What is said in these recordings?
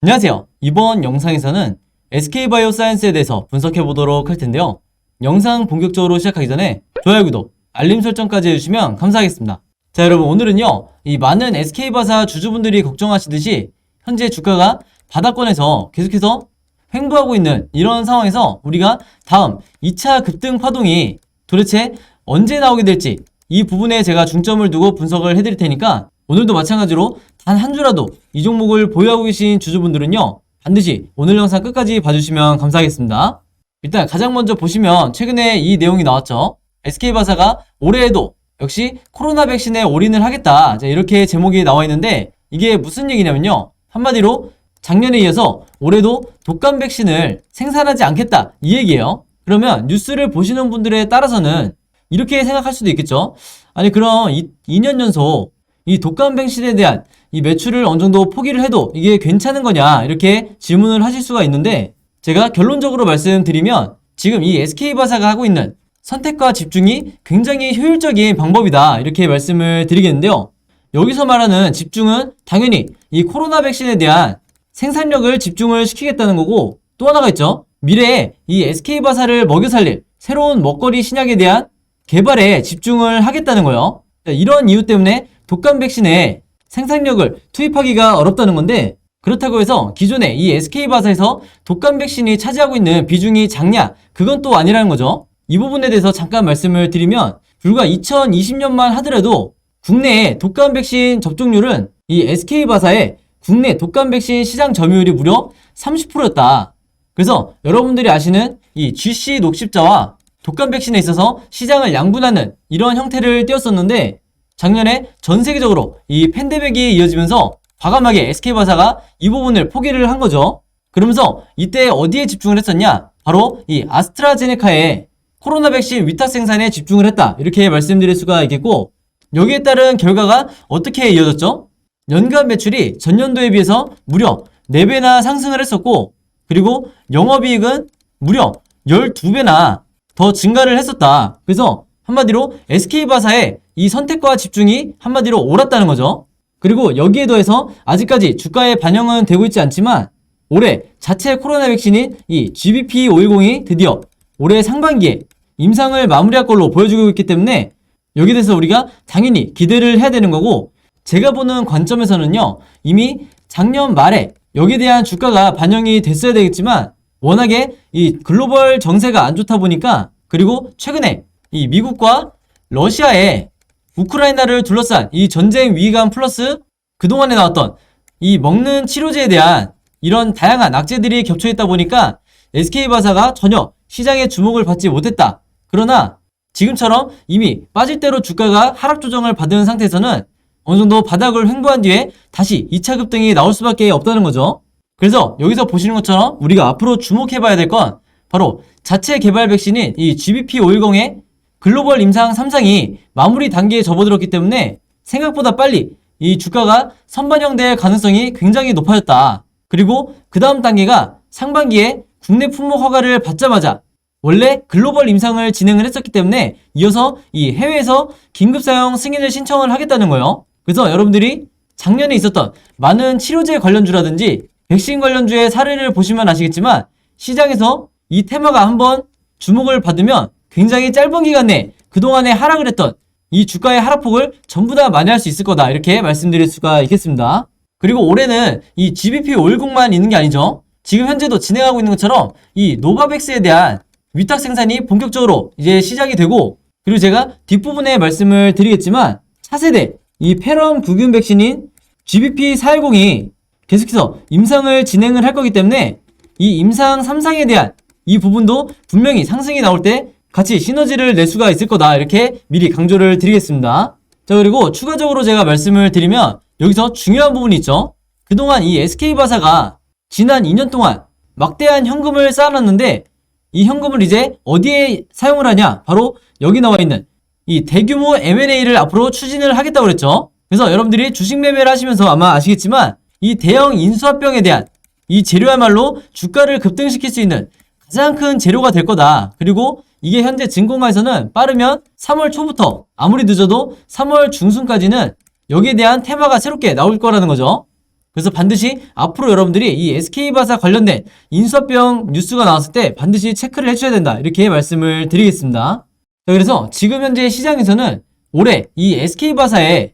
안녕하세요. 이번 영상에서는 SK바이오사이언스에 대해서 분석해 보도록 할 텐데요. 영상 본격적으로 시작하기 전에 좋아요, 구독, 알림 설정까지 해주시면 감사하겠습니다. 자, 여러분 오늘은요. 이 많은 SK바사 주주분들이 걱정하시듯이 현재 주가가 바닥권에서 계속해서 횡보하고 있는 이런 상황에서 우리가 다음 2차 급등 파동이 도대체 언제 나오게 될지 이 부분에 제가 중점을 두고 분석을 해드릴 테니까 오늘도 마찬가지로 단 한 주라도 이 종목을 보유하고 계신 주주분들은요 반드시 오늘 영상 끝까지 봐주시면 감사하겠습니다. 일단 가장 먼저 보시면 최근에 이 내용이 나왔죠. SK바사가 올해에도 역시 코로나 백신에 올인을 하겠다 자, 이렇게 제목이 나와 있는데 이게 무슨 얘기냐면요 한마디로 작년에 이어서 올해도 독감 백신을 생산하지 않겠다 이 얘기예요. 그러면 뉴스를 보시는 분들에 따라서는 이렇게 생각할 수도 있겠죠. 아니 그럼 이, 2년 연속 이 독감 백신에 대한 이 매출을 어느 정도 포기를 해도 이게 괜찮은 거냐 이렇게 질문을 하실 수가 있는데 제가 결론적으로 말씀드리면 지금 이 SK바사가 하고 있는 선택과 집중이 굉장히 효율적인 방법이다 이렇게 말씀을 드리겠는데요. 여기서 말하는 집중은 당연히 이 코로나 백신에 대한 생산력을 집중을 시키겠다는 거고 또 하나가 있죠. 미래에 이 SK바사를 먹여 살릴 새로운 먹거리 신약에 대한 개발에 집중을 하겠다는 거예요. 자, 이런 이유 때문에 독감 백신에 생산력을 투입하기가 어렵다는 건데 그렇다고 해서 기존에 이 SK바사에서 독감 백신이 차지하고 있는 비중이 작냐? 그건 또 아니라는 거죠. 이 부분에 대해서 잠깐 말씀을 드리면 불과 2020년만 하더라도 국내의 독감 백신 접종률은 이 SK바사의 국내 독감 백신 시장 점유율이 무려 30%였다. 그래서 여러분들이 아시는 이 GC 녹십자와 독감 백신에 있어서 시장을 양분하는 이런 형태를 띄었었는데 작년에 전 세계적으로 이 팬데믹이 이어지면서 과감하게 SK바사가 이 부분을 포기를 한 거죠. 그러면서 이때 어디에 집중을 했었냐? 바로 이 아스트라제네카의 코로나 백신 위탁 생산에 집중을 했다. 이렇게 말씀드릴 수가 있겠고 여기에 따른 결과가 어떻게 이어졌죠? 연간 매출이 전년도에 비해서 무려 4배나 상승을 했었고 그리고 영업이익은 무려 12배나 더 증가를 했었다. 그래서 한마디로 SK바사의 이 선택과 집중이 한마디로 옳았다는 거죠. 그리고 여기에 더해서 아직까지 주가에 반영은 되고 있지 않지만 올해 자체 코로나 백신인 이 GBP510이 드디어 올해 상반기에 임상을 마무리할 걸로 보여주고 있기 때문에 여기에 대해서 우리가 당연히 기대를 해야 되는 거고 제가 보는 관점에서는요 이미 작년 말에 여기에 대한 주가가 반영이 됐어야 되겠지만 워낙에 이 글로벌 정세가 안 좋다 보니까 그리고 최근에 이 미국과 러시아의 우크라이나를 둘러싼 이 전쟁 위기감 플러스 그동안에 나왔던 이 먹는 치료제에 대한 이런 다양한 악재들이 겹쳐 있다 보니까 SK바사가 전혀 시장의 주목을 받지 못했다. 그러나 지금처럼 이미 빠질 대로 주가가 하락 조정을 받은 상태에서는 어느 정도 바닥을 횡보한 뒤에 다시 2차 급등이 나올 수밖에 없다는 거죠. 그래서 여기서 보시는 것처럼 우리가 앞으로 주목해봐야 될 건 바로 자체 개발 백신인 이 GBP510의 글로벌 임상 3상이 마무리 단계에 접어들었기 때문에 생각보다 빨리 이 주가가 선반영될 가능성이 굉장히 높아졌다. 그리고 그 다음 단계가 상반기에 국내 품목 허가를 받자마자 원래 글로벌 임상을 진행을 했었기 때문에 이어서 이 해외에서 긴급 사용 승인을 신청을 하겠다는 거예요. 그래서 여러분들이 작년에 있었던 많은 치료제 관련주라든지 백신 관련주의 사례를 보시면 아시겠지만 시장에서 이 테마가 한번 주목을 받으면 굉장히 짧은 기간 내에 그동안에 하락을 했던 이 주가의 하락폭을 전부 다 만회할 수 있을 거다 이렇게 말씀드릴 수가 있겠습니다. 그리고 올해는 이 GBP510만 있는 게 아니죠. 지금 현재도 진행하고 있는 것처럼 이 노바백스에 대한 위탁 생산이 본격적으로 이제 시작이 되고 그리고 제가 뒷부분에 말씀을 드리겠지만 차세대 이 페럼 구균 백신인 GBP410이 계속해서 임상을 진행을 할 거기 때문에 이 임상 3상에 대한 이 부분도 분명히 상승이 나올 때 같이 시너지를 낼 수가 있을 거다 이렇게 미리 강조를 드리겠습니다. 자 그리고 추가적으로 제가 말씀을 드리면 여기서 중요한 부분이 있죠. 그동안 이 SK바사가 지난 2년 동안 막대한 현금을 쌓아놨는데 이 현금을 이제 어디에 사용을 하냐? 바로 여기 나와 있는 이 대규모 M&A를 앞으로 추진을 하겠다고 그랬죠. 그래서 여러분들이 주식 매매를 하시면서 아마 아시겠지만 이 대형 인수합병에 대한 이 재료야말로 주가를 급등시킬 수 있는 가장 큰 재료가 될 거다. 그리고 이게 현재 증권가에서는 빠르면 3월 초부터 아무리 늦어도 3월 중순까지는 여기에 대한 테마가 새롭게 나올 거라는 거죠. 그래서 반드시 앞으로 여러분들이 이 SK바사 관련된 인수합병 뉴스가 나왔을 때 반드시 체크를 해줘야 된다. 이렇게 말씀을 드리겠습니다. 자, 그래서 지금 현재 시장에서는 올해 이 SK바사의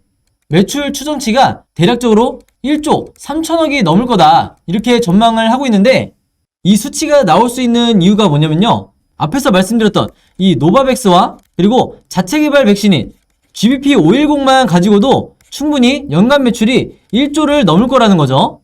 매출 추정치가 대략적으로 1조 3천억이 넘을 거다. 이렇게 전망을 하고 있는데 이 수치가 나올 수 있는 이유가 뭐냐면요. 앞에서 말씀드렸던 이 노바백스와 그리고 자체 개발 백신인 GBP510만 가지고도 충분히 연간 매출이 1조를 넘을 거라는 거죠.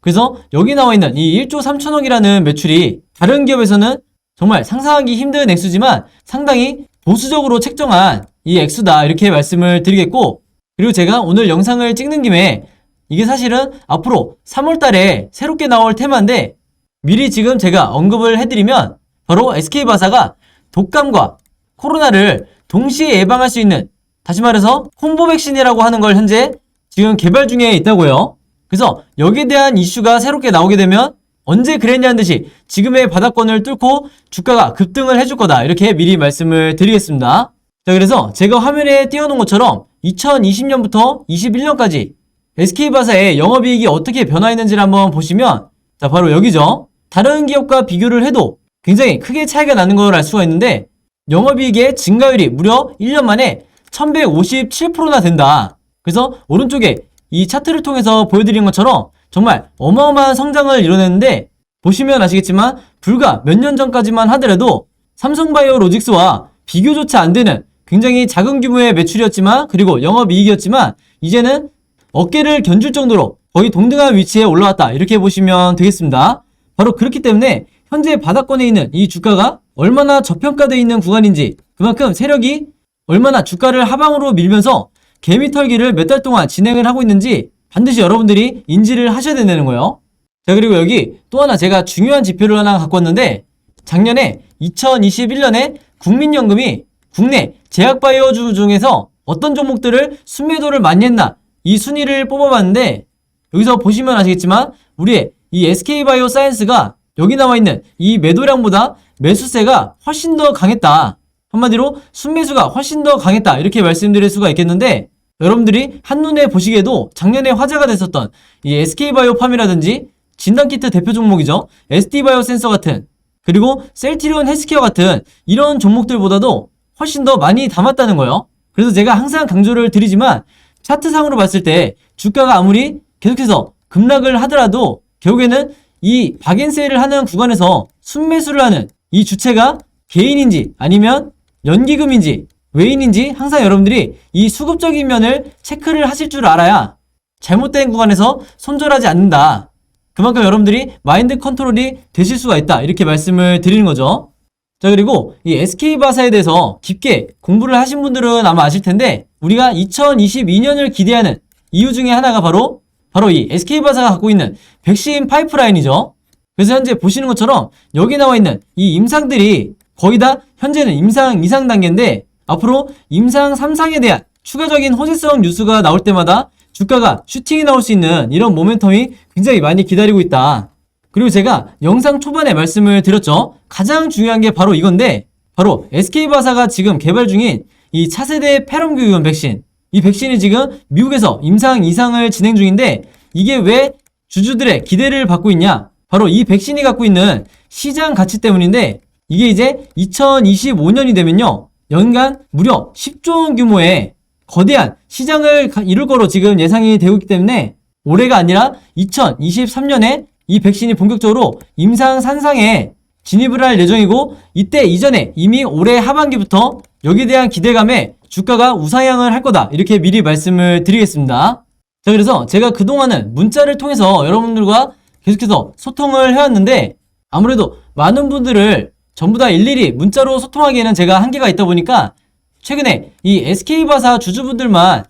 그래서 여기 나와 있는 이 1조 3천억이라는 매출이 다른 기업에서는 정말 상상하기 힘든 액수지만 상당히 보수적으로 책정한 이 액수다 이렇게 말씀을 드리겠고 그리고 제가 오늘 영상을 찍는 김에 이게 사실은 앞으로 3월 달에 새롭게 나올 테마인데 미리 지금 제가 언급을 해드리면 바로 SK바사가 독감과 코로나를 동시에 예방할 수 있는 다시 말해서 콤보 백신이라고 하는 걸 현재 지금 개발 중에 있다고요. 그래서 여기에 대한 이슈가 새롭게 나오게 되면 언제 그랬냐는 듯이 지금의 바닥권을 뚫고 주가가 급등을 해줄 거다. 이렇게 미리 말씀을 드리겠습니다. 자, 그래서 제가 화면에 띄워놓은 것처럼 2020년부터 21년까지 SK바사의 영업이익이 어떻게 변화했는지를 한번 보시면 자, 바로 여기죠. 다른 기업과 비교를 해도 굉장히 크게 차이가 나는 걸 알 수가 있는데 영업이익의 증가율이 무려 1년 만에 1157%나 된다. 그래서 오른쪽에 이 차트를 통해서 보여드린 것처럼 정말 어마어마한 성장을 이뤄냈는데 보시면 아시겠지만 불과 몇 년 전까지만 하더라도 삼성바이오로직스와 비교조차 안 되는 굉장히 작은 규모의 매출이었지만 그리고 영업이익이었지만 이제는 어깨를 견줄 정도로 거의 동등한 위치에 올라왔다 이렇게 보시면 되겠습니다. 바로 그렇기 때문에 현재 바닥권에 있는 이 주가가 얼마나 저평가되어 있는 구간인지 그만큼 세력이 얼마나 주가를 하방으로 밀면서 개미 털기를 몇 달 동안 진행을 하고 있는지 반드시 여러분들이 인지를 하셔야 된다는 거예요. 자 그리고 여기 또 하나 제가 중요한 지표를 하나 갖고 왔는데 작년에 2021년에 국민연금이 국내 제약바이오주 중에서 어떤 종목들을 순매도를 많이 했나 이 순위를 뽑아봤는데 여기서 보시면 아시겠지만 우리의 이 SK바이오 사이언스가 여기 나와 있는 이 매도량보다 매수세가 훨씬 더 강했다. 한마디로 순매수가 훨씬 더 강했다. 이렇게 말씀드릴 수가 있겠는데 여러분들이 한눈에 보시기에도 작년에 화제가 됐었던 이 SK바이오팜이라든지 진단키트 대표 종목이죠. SD바이오 센서 같은 그리고 셀티리온 헬스케어 같은 이런 종목들보다도 훨씬 더 많이 담았다는 거예요. 그래서 제가 항상 강조를 드리지만 차트상으로 봤을 때 주가가 아무리 계속해서 급락을 하더라도 결국에는 이 박앤세일을 하는 구간에서 순매수를 하는 이 주체가 개인인지 아니면 연기금인지 외인인지 항상 여러분들이 이 수급적인 면을 체크를 하실 줄 알아야 잘못된 구간에서 손절하지 않는다. 그만큼 여러분들이 마인드 컨트롤이 되실 수가 있다. 이렇게 말씀을 드리는 거죠. 자, 그리고 이 SK바사에 대해서 깊게 공부를 하신 분들은 아마 아실 텐데, 우리가 2022년을 기대하는 이유 중에 하나가 바로, 바로 이 SK바사가 갖고 있는 백신 파이프라인이죠. 그래서 현재 보시는 것처럼 여기 나와 있는 이 임상들이 거의 다 현재는 임상 2상 단계인데, 앞으로 임상 3상에 대한 추가적인 호재성 뉴스가 나올 때마다 주가가 슈팅이 나올 수 있는 이런 모멘텀이 굉장히 많이 기다리고 있다. 그리고 제가 영상 초반에 말씀을 드렸죠. 가장 중요한 게 바로 이건데, 바로 SK바사가 지금 개발 중인 이 차세대 페럼규현 백신. 이 백신이 지금 미국에서 임상 2상을 진행 중인데, 이게 왜 주주들의 기대를 받고 있냐? 바로 이 백신이 갖고 있는 시장 가치 때문인데, 이게 이제 2025년이 되면요. 연간 무려 10조 원 규모의 거대한 시장을 가- 이룰 거로 지금 예상이 되고 있기 때문에 올해가 아니라 2023년에 이 백신이 본격적으로 임상 산상에 진입을 할 예정이고 이때 이전에 이미 올해 하반기부터 여기에 대한 기대감에 주가가 우상향을 할 거다 이렇게 미리 말씀을 드리겠습니다. 자 그래서 제가 그동안은 문자를 통해서 여러분들과 계속해서 소통을 해왔는데 아무래도 많은 분들을 전부 다 일일이 문자로 소통하기에는 제가 한계가 있다 보니까 최근에 이 SK바사 주주분들만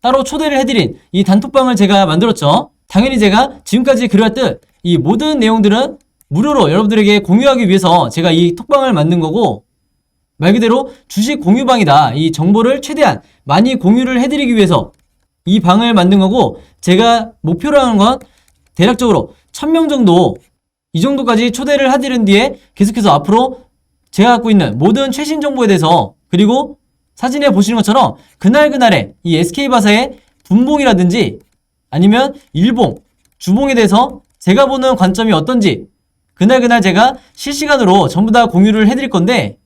따로 초대를 해드린 이 단톡방을 제가 만들었죠. 당연히 제가 지금까지 그려왔듯 이 모든 내용들은 무료로 여러분들에게 공유하기 위해서 제가 이 톡방을 만든 거고 말 그대로 주식 공유방이다. 이 정보를 최대한 많이 공유를 해드리기 위해서 이 방을 만든 거고 제가 목표로 하는 건 대략적으로 1000명 정도 이 정도까지 초대를 해드린 뒤에 계속해서 앞으로 제가 갖고 있는 모든 최신 정보에 대해서 그리고 사진에 보시는 것처럼 그날그날의 이 SK바사의 분봉이라든지 아니면 일봉, 주봉에 대해서 제가 보는 관점이 어떤지 그날그날 제가 실시간으로 전부 다 공유를 해드릴 건데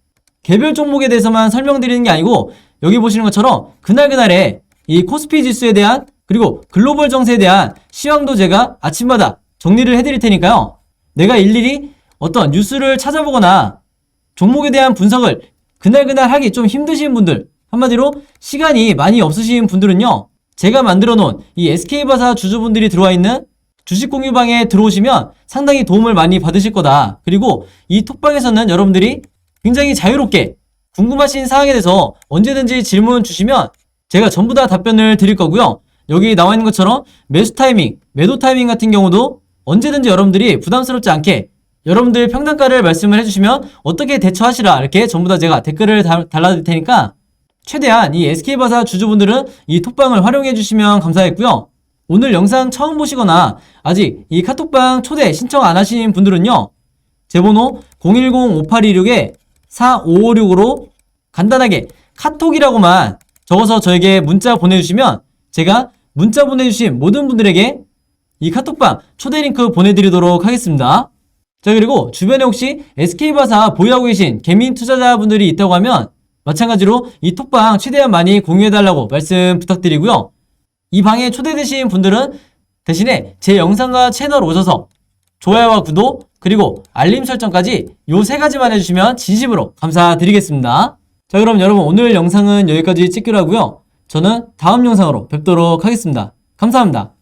개별 종목에 대해서만 설명드리는 게 아니고 여기 보시는 것처럼 그날그날의 이 코스피 지수에 대한 그리고 글로벌 정세에 대한 시황도 제가 아침마다 정리를 해드릴 테니까요. 내가 일일이 어떤 뉴스를 찾아보거나 종목에 대한 분석을 그날그날 하기 좀 힘드신 분들 한마디로 시간이 많이 없으신 분들은요. 제가 만들어 놓은 이 SK바사 주주분들이 들어와 있는 주식 공유방에 들어오시면 상당히 도움을 많이 받으실 거다. 그리고 이 톡방에서는 여러분들이 굉장히 자유롭게 궁금하신 사항에 대해서 언제든지 질문 주시면 제가 전부 다 답변을 드릴 거고요. 여기 나와 있는 것처럼 매수 타이밍, 매도 타이밍 같은 경우도 언제든지 여러분들이 부담스럽지 않게 여러분들 평단가를 말씀을 해주시면 어떻게 대처하시라 이렇게 전부 다 제가 댓글을 달- 달아드릴 테니까 최대한 이 SK바사 주주분들은 이 톡방을 활용해 주시면 감사하겠고요. 오늘 영상 처음 보시거나 아직 이 카톡방 초대 신청 안 하신 분들은요. 제 번호 010-5826-4556으로 간단하게 카톡이라고만 적어서 저에게 문자 보내주시면 제가 문자 보내주신 모든 분들에게 이 카톡방 초대 링크 보내드리도록 하겠습니다. 자 그리고 주변에 혹시 SK바사 보유하고 계신 개민 투자자분들이 있다고 하면 마찬가지로 이 톡방 최대한 많이 공유해달라고 말씀 부탁드리고요. 이 방에 초대되신 분들은 대신에 제 영상과 채널 오셔서 좋아요와 구독 그리고 알림 설정까지 요 세 가지만 해주시면 진심으로 감사드리겠습니다. 자 그럼 여러분 오늘 영상은 여기까지 찍기로 하고요. 저는 다음 영상으로 뵙도록 하겠습니다. 감사합니다.